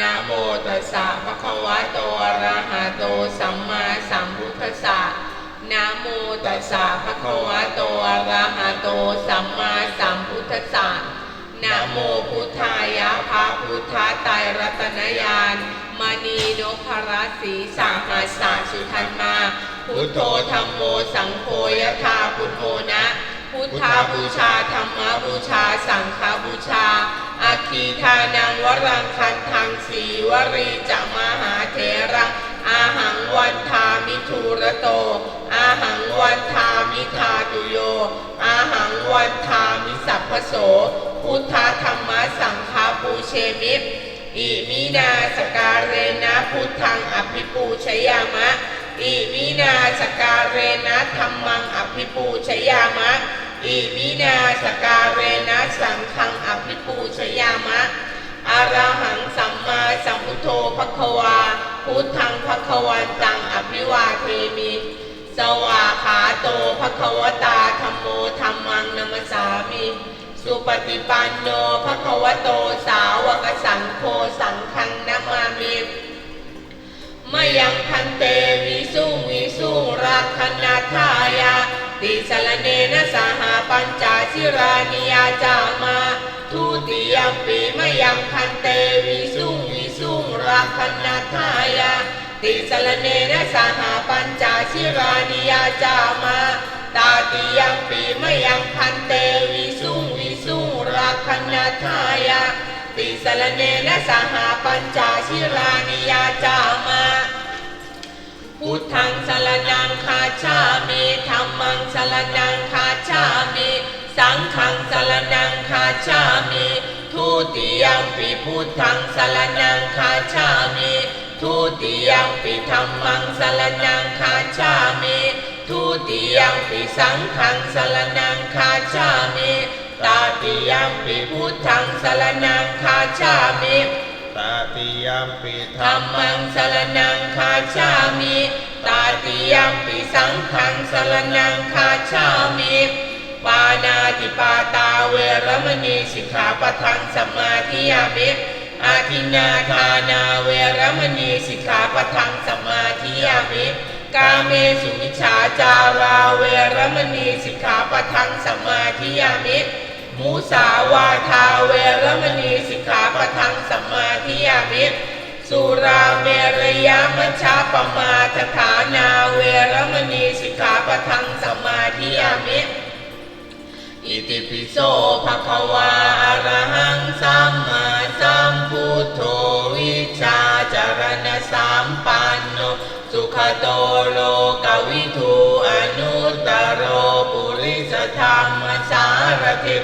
นะโมตัสสะภะคะวะโตอะระหะโตสัมมาสัมพุทธัสสะนะโมตัสสะภะคะวะโตอะระหะโตสัมมาสัมพุทธัสสะนะโมพุทธายะพระพุทธไตรรัตนญาณมณีนพรัสีสังหัสสะสุทันมา พุทโธธรรมโมสังโฆยะธาพุทโธนะ พุทธาบูชาธรรมบูชา สังฆบูชาอาคีทานังวรังคันทังสีวรีจะมหาเถระอาหังวันทามิทูระโต อาหังวันทามิทาตุโย อาหังวันทามิสัพพโส พุทธธรรมสังฆาปูเชมิอิมินาสการเรนะพุทธังอภิปูชยามะอิมินาสการเรนะธรรมังอภิปูชยามะ อิมินาสการเรนะสังฆังอภิปูชยามะอะระหังสัมมาสัมพุทโธภควา พุทธังภควันตังอภิวาเทมิ สวาขาโตภควตาธรรมโมธรรมังนัมสามิ สุปฏิปันโนภควโตสาวกสังโฆสังฆังนามามิมยังพันเตวิสุงวิสุงรักขณาทายา ติสลเนนะสหปัญจสิรานิยาจามาทุติยมปีมยังพันเตวิสุงวิสุงรักขณาทายาติสลเนนะสหปัญจสิรานิยาจามาตาติยมปีมยังพันเตวิสุงวิสุงรักขณาทายาติสลเนนะสหปัญจชิรานิยาจามาพุทธังสรนังคาชา มมังสรนังคาชามิ สังฆังสรนังคาชามิทุติยมปิพุทธังสรนังคาชามิทุติยมปิธรรมังสรนังคาชามิทุติยมปิสังฆังสรนังคาชามิตาติยมปิพุทธังสรนังคาชามิ ตาติยมปิธรรมังสรนังคาชามิตาติยมปิสังขังสรนังคาชามิปานาติปาตาเวรมณีสิกขาปะทังสมมาธิยามิอาทินาทานาเวรมณีสิกขาปะทังสมมาธิยามิกาเมสุมิชาจาราเวรมณีสิกขาปะทังสมมาธิยามิ มุสาวาทาเวรมณีสิกขาปทังสมมาธิยามิสุราเมรยามัชฌาปมาทฐานาเวรมณีสิกขาปทังสมมาธิยามิอิติปิโสภะคะวาอะระหังสัมมาสัมพุทโธวิชาจารณะสัมปันโนสุขโตโลกวิทูอนุตตรโรปุริสธรรมสารถิ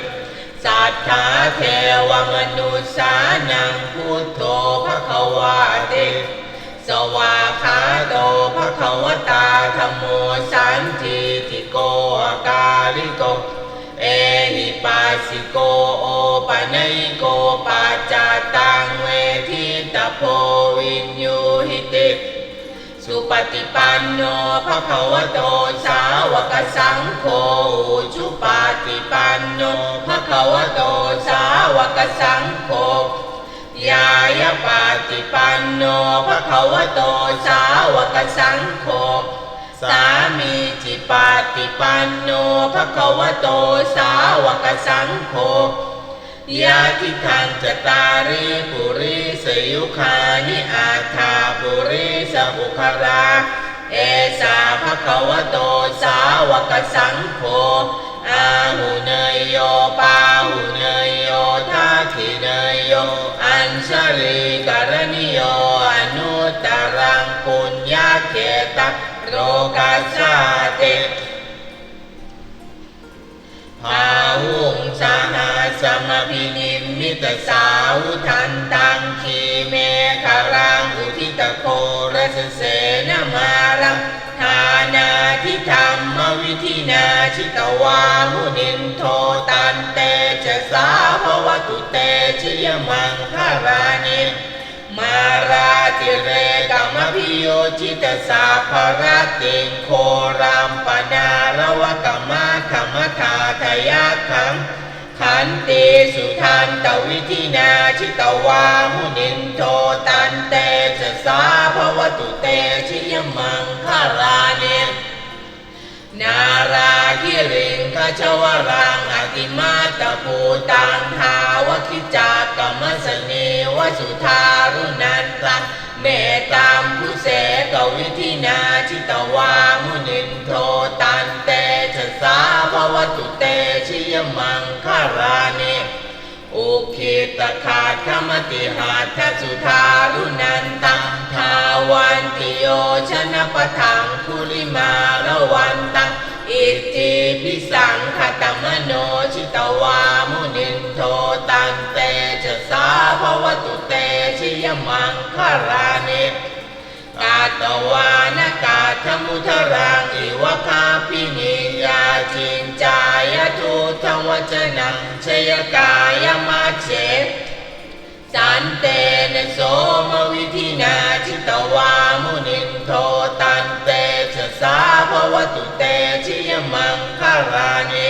สัทธาเทวมนุษย์สานังพุทโธภะควาติสวาขาโตภะควตาธรรมโมสันทิติโกอการิโก เอหิปัสสิโกโอปะนัยโกปัจจตังเวทิตาโพวิน สุปฏิปันโนภะคะวะโตสาวกสังโฆอุปฏิปันโนภะคะวะโตสาวกสังโฆยายปฏิปันโนภะคะวะโตสาวกสังโฆสามีจิปาติปันโนภะคะวะโตสาวกสังโฆ ยาทิทังจตาริปุริสยุคานิอาคาปุริสบุคลาเอสาภะคะวะโตสาวกสังโฆอาหุเนยโยปาหุเนยโยทักขิเนยโย อัญชลีกรณิโยอนุตตรังปุญญาเขตโรกัสสาติ พาหุงสหสมพินิมมิตสาวุทันตังคีเมฆารังอุทิตโครสเสนมารังทานาทิธรรมวิธินาชิตวามุนินโทตันเตจะสาภวตุเตชยมังคารานิมาราติเรกามพิโยจิตสาภรติงโครัมปนารวกมา ธรรมคาทยาคังขันติสุทานตวิธินาชิตวามุนินโทตันเตจสาภวตุเตชิยมังคาราเนนาราคิริงกชวรังอติมาตะภูตังทาวคิจากรรมสเนวสุทารุนันตัะเมตามผู้เส ตขาดขมติหาทัสสุธารุนันตังทาวันติโยชนะปะทังคุลิมาละวันตังอิติปิสังขตมโนชิตวามุนินโทตันเตจะสาภวตุเตชิยมังคารานิกาตวานกาธมุทรังอิวคาปินิ จนังชยกายมาเชสันเตนโสมวิธินาจิตวามุนินโทตันเตชะสาภวตุเตชิยมังคารานิ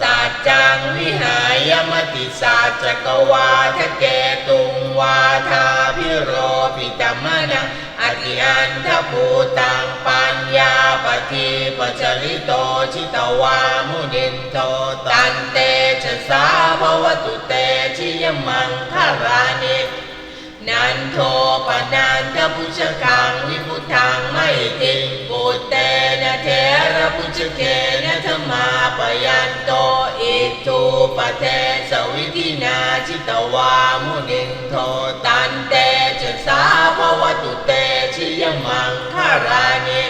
สัจจังวิหายมติสัจจกวาทะเกตุงวาทาพิโรปิตมะนะอ ติอันทภูตังปัญญาปฏิปจริโตชิตวามุนินโทตันเตชะสาภวตุเตชิยมังคารานินันโทปนันทพุชกังวิพุทังไม่ติปุตเตนะเทระพุชเกนะธรรมาปยันโตอิทูปเทสวิธินาจิตวามุนินโท รานิ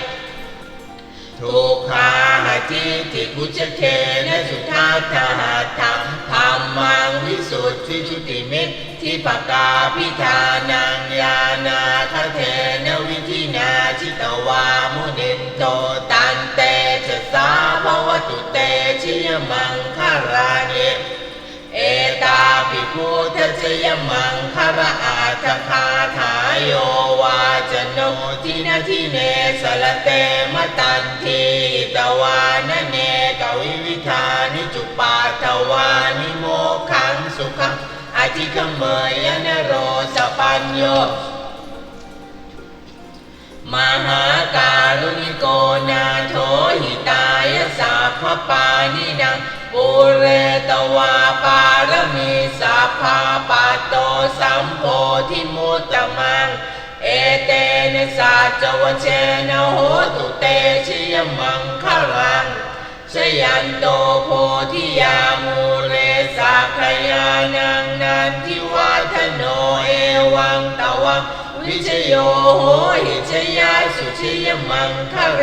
ทุกขาหาทิติกุจเคนะสุทัตถาทังธรรมังวิสุทธิจุติมิตรที่ปกาพิธานังยานาคเทนวิธินาจิตวามุนินโตตันเตจะสาภวตุเตชิยมังคารานิาปิพุทธชยมังคาราอาทคาถาโยวาจโนทินาทิเนสลเตมตันทีตวานเนกวิวิธานิจุปาตวานิโมขังสุขังอธิคเมยนโรสปัญโยมหาการุณิโกนาโถหิตายสัพพปานินัง ปุเรตวาปารมีสัพพาปัตโตสัมโพธิมุตตมัง เอเตนะสัจวเชนะโหตุเตชิยมังคารังชยันโตโพธิยามูเลสักยานังนันทิวัฒโนเอวังตวังวิชโยโหหิชยาสุชยมังคะเร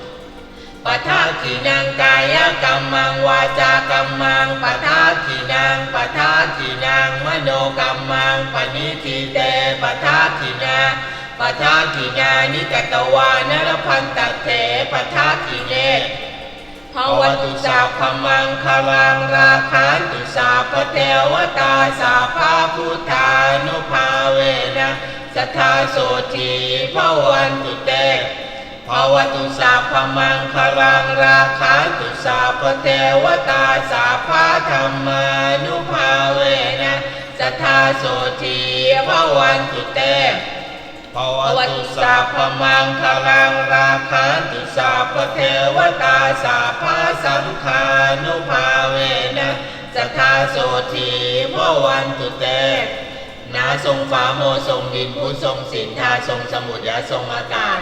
ปะทะโตปะโมทาขีนังกายกรรมังวาจากรรมังปทาขีนังปทาขีนังมโนกรรมังปณิทิเตปทาขีนาปทาขีนานิกตวานรพันตเถปทาขีเนภาวตุสาพมังคลังราคันตุสาพเทวตาสาภาพุทธานุภาเวนะสัทธาโสทีภวันตุเต ภวตุสาพมังคลังราคันตุสาพเทวตาสาภาธรรมานุภาเวนะสัทธาโสทีภวันตุเตภภววตุตุสาพมังคลังราคันตุสาพเทวตาสาพาสังฆานุภาเวนะสัทธาโสทีพวันตุเตนาทรงฟ้าโมทรงดินผู้ทรงสินทาทรงสมุทรยะทรงอากาศ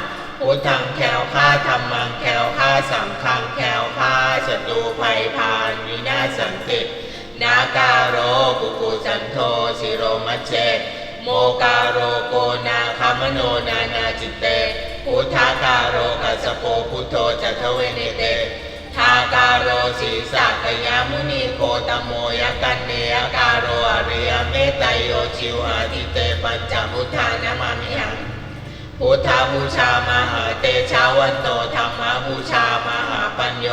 พุทธังแคล้วค่าธรรมังแคล้วค่าสังฆังแคล้วค่าศัตรูภัยพานวินาสันติ นาการโรกุกุสันโทสิโรมัจเจ โมการโรโกนาคามโนนานาจิตเต พุทธาการโรกัสโปพุทโธจัตเวเนเตทาการโรสีสักยามุนีโคตโมยกันเนยการโรอริยเมตไตโยชิวอาทิเตปัญจพุทธานามามิหัง พุทธบูชามหาเตชาวันโตธรรมบูชามหาปัญโย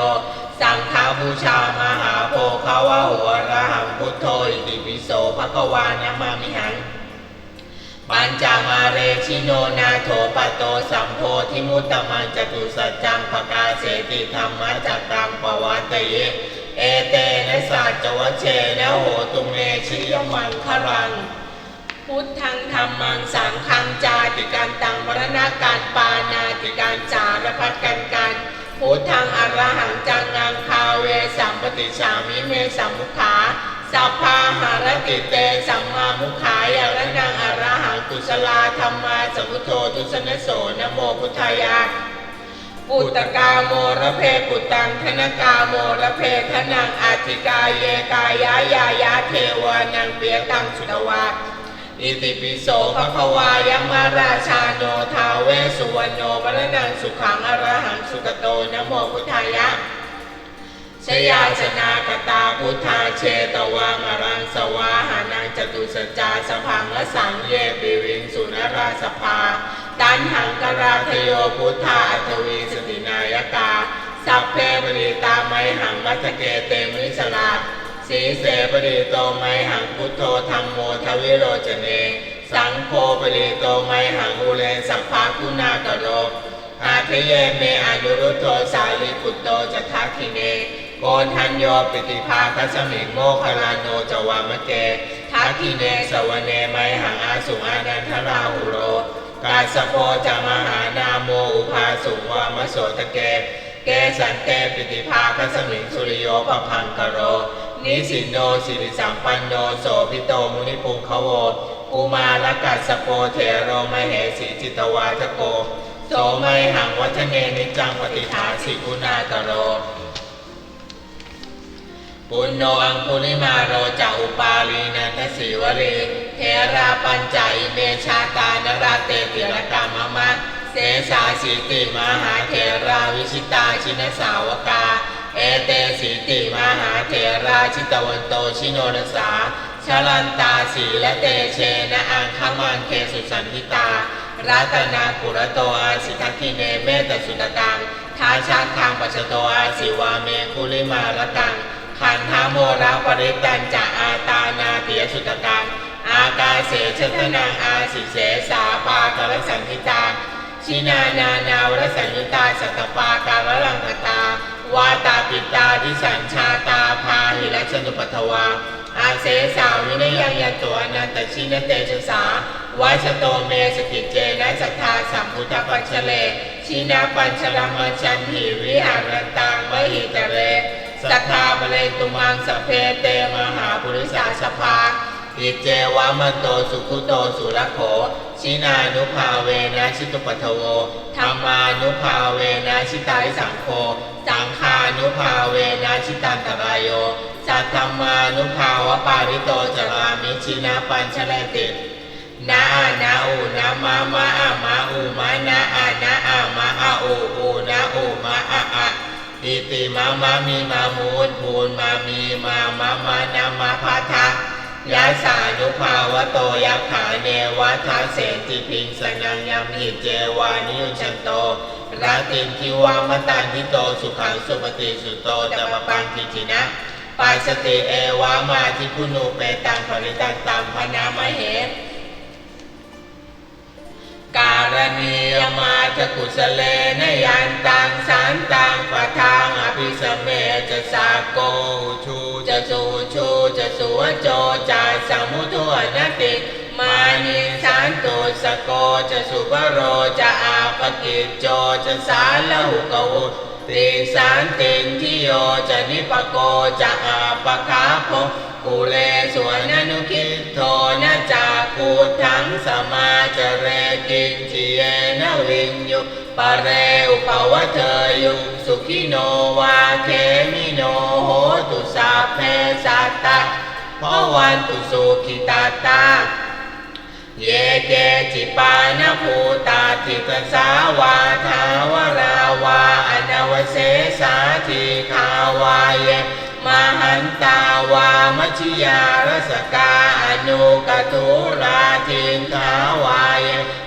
สังฆบูชามหาโพคาวะหัวระหังพุทโธอิติปิโสภะควานามามิหัง ปัญจมาเรชิโนนาโถปโตสัมโพธิมุตตมังจตุสัจจังปกาเสติธรรมจักตังปวัตตเยเอเตนะสัจจวัชเชนะโหตุเมชิยมังครัง พุทธังธรรมังสังฆังจาติการตังมรณการปานาติการจารพัดกันกันพุทธังอรหังจังงังคาเวสัมปติฉามิเมสัมมุขาสัพพาหารติเตสัมมามุขายะระนังอรหังกุศลาธรรมาสัมพุทโธทุสนโสนโมพุทธายะปุตตกาโมระเพปุตตังธนกาโมระเพทนังอาติกาเยกายายายาเทวานังเปียตังสุตวา อิติปิโสภควายมมาราชาโนทาเวสุวรรณโนมรณังสุขังอรหังสุกโตนะโมพุทธายะชยาชนากตาพุทธาเชตวามรังสวาหานังจตุสจาสพังละสังเยปิวิงสุนราสภา ตันหังกราทโยพุทธาอัตวีสตินายกา สัพเพปริตาไมหังมัทเกเตมิสลา สีเสปริโตไมหังพุทโธธรรมโมทวิโรจเน สังโฆปริโตไมหังอุเรนสัพพาคุณากโรอาทเยเมอนุรุตโตสาลิปุตโตจะทักขิเนโกนทันโยปิติภาคัสมิงโมคลานโนจวามะเกทักขิเนสวเนไมหังอาสุอานันทราหุโรกาสโพจะมหานาโมอุภาสุวามโสตะเก เกสันเตปิติภาคัสมิงสุริโยปพังกโร นิสินโนสิริสัมปันโนโสพิโตมุนิปุงคโวอุมาลกัสสโปเทโรมเหสีจิตวาทโก โสไมหังวัฒเนนิจังปฏิฐาสิกุณาตโร ปุณโนอังคุลิมาโรจะอุปาลีนันทสีวรีเทราปัญจอิเมชาตานราเตติรกามมะเสสาสีติมหาเทราวิชิตาชินสาวกา เตสีติมหาเทราชิตวันโตชิโนรสาชลันตาสีละเตเชนะอังคมังเคสุสันทิตา รัตนาปุระโตอาสิทักขิเนเมตสุตตังทาชาคังปัจโตอาสิวาเมคุลิมาละตังขันธโมระปริตันจะอาตานาเตียสุตตังอากาเสชตนังอาสิเสสาปากรสันทิตาชินานานาวรสัญญุตาสัตตปาการลังกตา วาตาปิตาดิสัญชาตาพาหิรัชนุปัทวา อาเสสาวินยังยตัวอนันตชินเตชะสาวาชโตเมสกิจเจนะสัทธาสัมพุทธปัญชเลชินาปัญชรมัชันหิวิหารตังมหิตเรสัทธาบเลตุมังสเพเตมหาปุริสาสภา อิเจวามันโตสุขุโตสุรโขชินานุภาเวนะชิตุปัทโวธรรมานุภาเวนะชิตาริสังโฆสังฆานุภาเวนะชิตันตรายโยสัทธรรมานุภาวปาริโตจรามิชินาปัญชลตินานาอูนามามาอามาอูมานาอานาอามาอาอูอูนาอูมาอาอาอิติมามามีมามูลมูลมามีมามามานามาพาทะ ยาสานุภาวะโตยักขาเนวัฏาเสติพิงสนังยามหิเจวานิยุชันโตราตินทิวามตันทิโตสุขังสุปฏิสุโตตมปังทิจินะปัสติเอวามาทิคุนูเปตังปริตังตัมพนามเหการ ณียมาทกุสเลนยันตังสันตังปะทังอภิสเมจะสาโกชูจะสูชูจะสุวโจจะสมุทวนติมานิสันตุสโกจะสุบโรจะอาปกิจโจจะสาลหุกวุติสันตินทิโยจะนิปโกจะอาปคาโพกุเลสวนนุคิโทนะ จากูทังสมาจเรกิจิเยนวิญยุปะเรอุปวะเทยุสุขิโนวาเคมิโนโหตุสาเพสัตตะพราะวันตุสุขิตาตาเยเกจิปานภูตาทิตสาวาทาวราวาอนวเสสาธิคาวาเย มหันตาวามชิยารสกาอนุกตุราทินทาวาย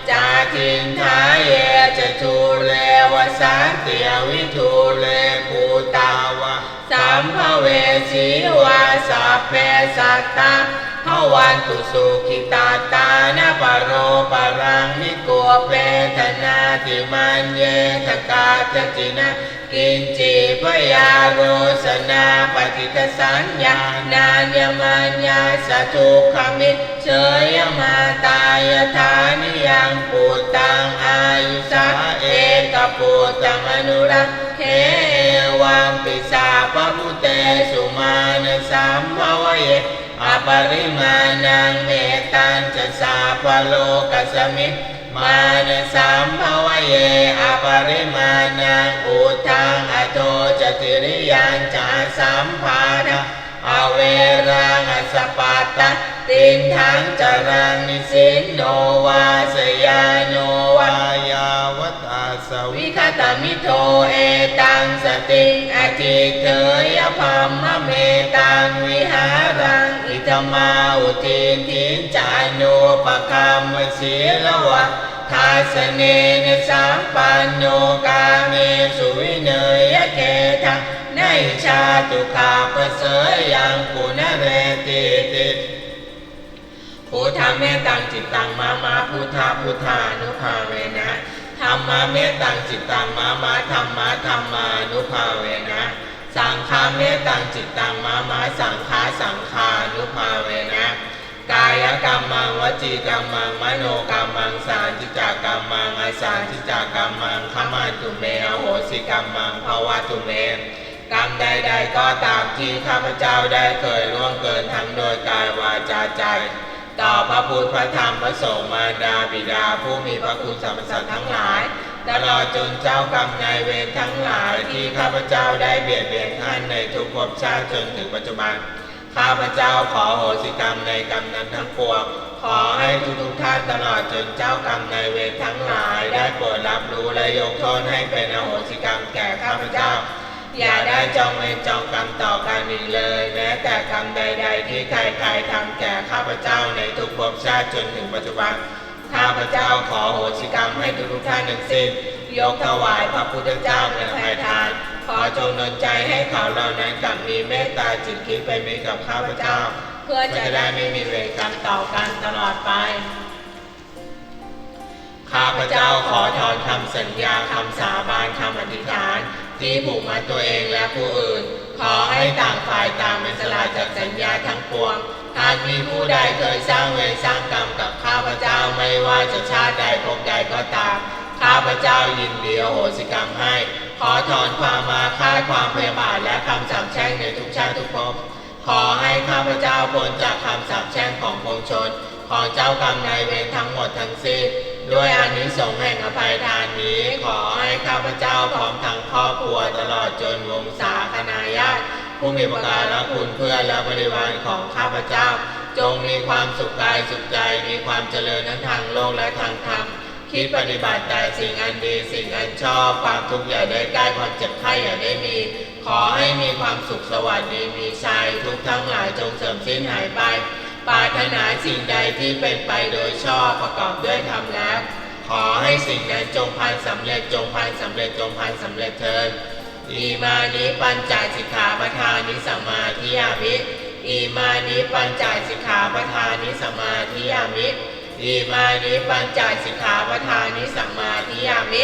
จาทินทาเยจะทูเลวสันเตียวิทูเลภูตาวะสัมภเวสีวาสัพเพสัตตา วันตุสุขิตาตานาปโรปรังนิโกเปทนาติมันเยทกาจจินะกินจิพยาโรสนาปฏิทสัญญานานยมัญญาสทุกขมิตเชยมาตายฐานิยังปูตังอายุสาเอกปูตังอนุรักษ์เขวังปิสาปมุเตสุมาณสัมภวเย อปริมาณังเมตัญจะสาปโลกัสมิมาเนสัมภวเยอปริมาณังอุทังอโทจติริยัญจาสัมภาระอเวรังอสปปาตะตินทังจรังนิสินโนวาสยาโนวาวายาวตาสวิคตมิโทเอตังสติงอธิเถยพัมมะเมตังวิหารัง มาอุทินทินจานุปกรรมศีลวะทาสเนนสัมปันโนกาเมสุวิเนยเกทังในชาตุคาปเสยยังปุณเรติติพุทธเมตตังจิตตังมามาพุทธาพุทธานุภาเวนะธรรมเมตตังจิตตังมามาธรรมะธรรมานุภาเวนะ สังฆาเมตตังจิตตังมามาสังฆาสังฆานุภาเวนะ กายกรรมังวจีกรรมังมโนกรรมังสารจิจกรรมังอสารจิจกรรมังขมาตุเมอโหสิกรรมังภาวะตุเมกรรมใด ๆ ก็ตามที่ข้าพเจ้าได้เคยล่วงเกินทั้งโดยกายวาจาใจ ต่อพระพุทธพระธรรมพระสงฆ์มารดาบิดาผู้มีพระคุณสรรพสัตว์ทั้งหลาย ตลอดจนเจ้ากรรมนายเวรทั้งหลายที่ข้าพเจ้าได้เบียดเบียนท่านในทุกภพชาติจนถึงปัจจุบัน ข้าพเจ้าขอโหสิกรรมในกรรมนั้นทั้งปวง ขอให้ทุกๆท่านตลอดจนเจ้ากรรมนายเวรทั้งหลายได้โปรดรับรู้และยกโทษให้เป็นอโหสิกรรมแก่ข้าพเจ้า อย่าได้จองเวรจองกรรมต่อกันอีกเลย แม้แต่กรรมใด ๆ ที่ใครๆทำแก่ข้าพเจ้าในทุกภพชาติจนถึงปัจจุบัน ข้าพเจ้าขอโหสิกรรมให้ทุกท่านทั้งสิ้นยกถวายพระพุทธเจ้าเป็นภัยทาน ขอจงดลใจให้เขาเหล่านั้นกลับมีเมตตาจิตคิดไปมีกับข้าพเจ้า เพื่อจะได้ไม่มีเวรกรรมต่อกันตลอดไป ข้าพเจ้าขอถอนคำสัญญาคำสาบานคำอธิษฐาน ที่ผูกมัดตัวเองและผู้อื่น ขอให้ต่างฝ่ายต่างเป็นสลายจากสัญญาทั้งปวงากมีผู้ใดเคยสร้างเวรสร้างกรรมกับข้าพเจ้าไม่ว่าจะชาติใดภพใดก็ตาม ข้าพเจ้ายินดีอโหสิกรรมให้ ขอถอนความมาค่าความพยาบาทและคำสาปแช่งในทุกชาติทุกภพขอให้ข้าพเจ้าพ้นจากคำสาปแช่งของพงชน ของเจ้ากรรมนายเวรทั้งหมดทั้งสิ้นด้วยอานิสงส์แห่งอภัยทานนี้ ขอให้ข้าพเจ้าพร้อมทั้งครอบครัวตลอดจนวงศาคณา ผู้มีประการและคุณเพื่อนและบริวารของข้าพเจ้า จงมีความสุขกายสุขใจ มีความเจริญทั้งทางโลกและทางธรรม คิดปฏิบัติแต่สิ่งอันดีสิ่งอันชอบ ความทุกข์อย่าได้ใกล้ความเจ็บไข้อย่าได้มี ขอให้มีความสุขสวัสดีมีชัยทุกทั้งหลายจงเสื่อมสิ้นหายไปปรารถนาสิ่งใดที่เป็นไปโดยชอบประกอบด้วยธรรมแล้ว ขอให้สิ่งนั้นจงพันสำเร็จจงพันสำเร็จจงพันสำเร็จเถิด อีมานิปัญจสิกขาปทานิสมมาธิยามิอีมานิปัญจสิกขาปทานิสมมาธิยามิอีมานิปัญจสิกขาปทานิสัมมาทิยามิ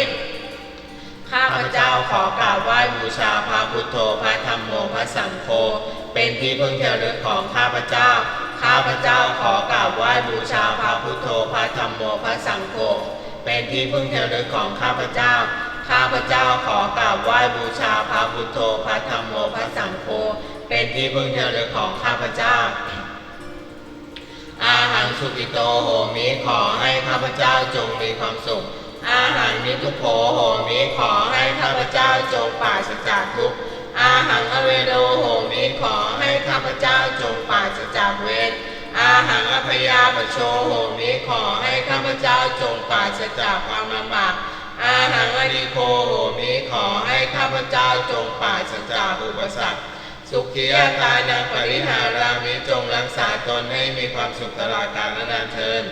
ข้าพเจ้าขอกราบไหว้บูชาพระพุทโธพระธรรมโมพระสังโฆเป็นที่พึ่งเทรึกของข้าพเจ้า ข้าพเจ้าขอกราบไหว้บูชาพระพุทโธพระธรรมโมพระสังโฆเป็นที่พึ่งเทรึกของข้าพเจ้า ข้าพเจ้าขอกราบไหว้บูชาพระพุทโธพระธรรมโมพระสังโฆเป็นที่พึ่งเทรึกของข้าพเจ้า อาหังสุกิโตโหมิขอให้ข้าพเจ้าจงมีความสุข อาหังนิทุโขโหมิขอให้ข้าพเจ้าจงปราศจากทุกข์อาหังอเวโดโหมิขอให้ข้าพเจ้าจงปราศจากเวรอาหังอภยาปโชโหมิขอให้ข้าพเจ้าจงปราศจากความลำบาก อาหังอดิโคโหมิขอให้ข้าพเจ้าจงปราศจากอุปสรรคสุขียตานังปริหารามิจงรักษาตนให้มีความสุขตลอดกาลนานเทิน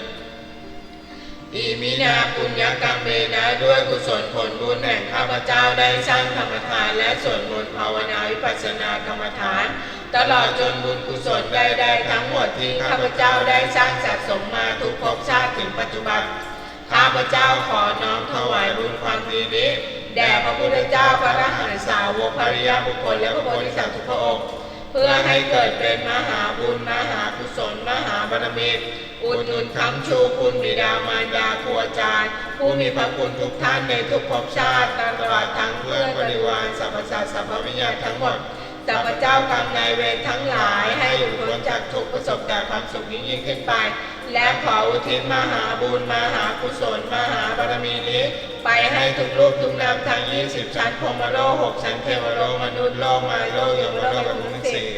อิมินาปุญญกรรมเมนะด้วยกุศลผลบุญแห่งข้าพเจ้าได้สร้างธรรมทานและส่วดมนต์ภาวนาวิปัสสนากรรมฐาน ตลอดจนบุญกุศลใดๆทั้งหมดที่ข้าพเจ้าได้สร้างสะสมมาทุกภพชาติถึงปัจจุบัน ข้าพเจ้าขอน้อมถวายบุญความดีนี้ แด่พระพุทธเจ้าพระอรหันตสาวกภริยาบุคคลและพระโพธิสัตว์ทุกพระองค์ เพื่อให้เกิดเป็นมหาบุญมหากุศลมหาบารมีอุดหนุนคำชูคุณบิดามารดาครูอาจารย์ ผู้มีพระคุณทุกท่านในทุกภพชาติตลอดทั้งเพื่อนบริวารสรรพสัตว์สรรพวิญญาณทั้งหมดสัพพเจ้ากรรมนายเวรทั้งหลายให้หลุดพ้นจากทุกประสบแต่ความสุขยิ่งขึ้นไป และขออุทิศมหาบุญมหากุศลมหาบารมีนี้ ไปให้ทุกรูปทุกนามทั้ง 20 ชั้นพรหมโลกหกชั้นเทวโลกมนุษย์โลกมาโลกยมโลกและภูมิสี่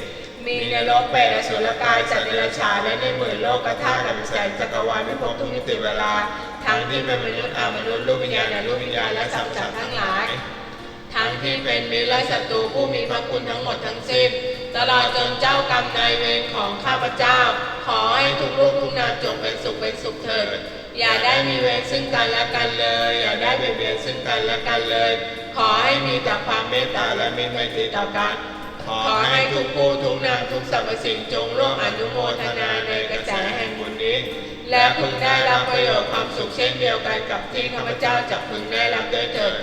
มีในโลกเปรตอสุรกายจัตติรชาและในหมื่นโลกกระทากับแสงจักรวาลไม่พบทุกมิติเวลา ทั้งที่เป็นมนุษย์อามนุษย์รูปวิญญาณและรูปวิญญาณและสัมสัตว์ทั้งหลาย ทั้งที่เป็นมิตรและศัตรูผู้มีพระคุณทั้งหมดทั้งสิ้น ตลอดจนเจ้ากรรมนายเวรของข้าพเจ้า ขอให้ทุกลูกทุกนามจงเป็นสุขเป็นสุขเถิดอย่าได้มีเวรซึ่งกันและกันเลย อย่าได้เบียดเบียนซึ่งกันและกันเลย ขอให้มีแต่ความเมตตาและมีไมตรีต่อกันขอให้ทุกผู้ทุกนามทุกสรรพสิ่งจงร่วมอนุโมทนาในกระแสแห่งบุญนี้ และพึงได้รับประโยชน์ความสุขเช่นเดียวกันกับที่ข้าพเจ้าจะพึงได้รับด้วยเถิด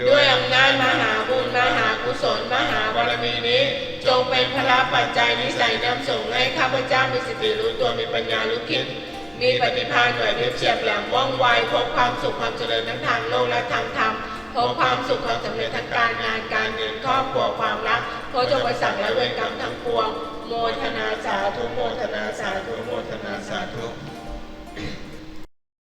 ด้วยอำนาจมหาบุญมหากุศลมหาบารมีนี้ จงเป็นพระปัจจัยนิสัยนำส่งให้ข้าพเจ้ามีสติรู้ตัวมีปัญญารู้คิดมีปฏิภาณหน่วยพริบเฉียบแหลมว่องไวพบความสุขความเจริญทั้งทางโลกและทางธรรมพบความสุขความสำเร็จทั้งการงานการเงินครอบครัวความรักพบจงประสังและเวรกรรมทั้งปวง โมทนาสาธุโมทนาสาธุโมทนาสาธุ